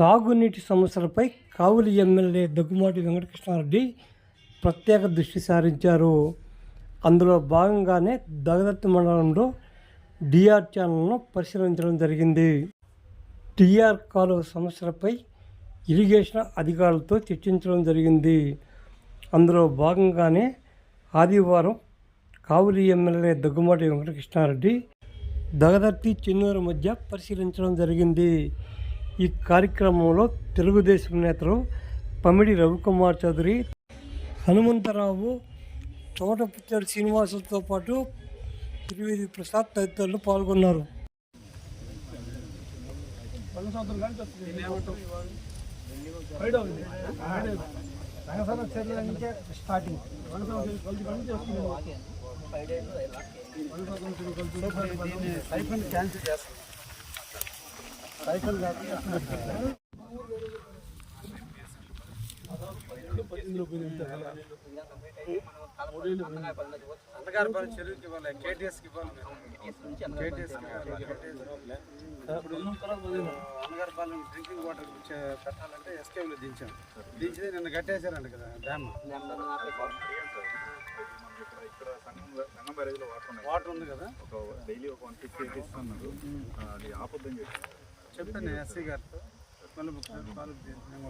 సాగునీటి సమస్యలపై కావులి ఎమ్మెల్యే దగ్గుమాటి వెంకటకృష్ణారెడ్డి ప్రత్యేక దృష్టి సారించారు. అందులో భాగంగానే దగదత్తి మండలంలో డిఆర్ ఛానల్ను పరిశీలించడం జరిగింది. టీఆర్ కాలువ సమస్యలపై ఇరిగేషన్ అధికారులతో చర్చించడం జరిగింది. అందులో భాగంగానే ఆదివారం కావులి ఎమ్మెల్యే దగ్గుమాటి వెంకటకృష్ణారెడ్డి దగదర్తి చెన్నూరు మధ్య పరిశీలించడం జరిగింది. ఈ కార్యక్రమంలో తెలుగుదేశం నేతలు పమిడి రవికుమార్ చౌదరి హనుమంతరావు తోటపుచ్చడి శ్రీనివాసులతో పాటు త్రివేది ప్రసాద్ తదితరులు పాల్గొన్నారు. స్టార్టింగ్ క్యాన్సిల్ చేస్తాం. సైకిల్ అన్నగారిపాలెం చెరువుకి ఇవ్వాలి కేటీఎస్కి ఇవ్వాలి కేటీఎస్ ఇప్పుడు డ్రింకింగ్ వాటర్ పెట్టాలంటే ఎస్కేలో దించాం దించితే నిన్న కట్టేశారంట కదా డ్యామ్ ఇక్కడ సంగం బ్యారేజ్లో వాటర్ ఉన్నాయి వాటర్ ఉంది కదా ఒక డైలీ ఒక వన్ ఫిఫ్టీ ఎయిట్ ఇస్తున్నారు అది ఆపొద్దని చెప్పి చెప్పాను ఎస్సీ గారితో. మళ్ళీ ఫాలో నేను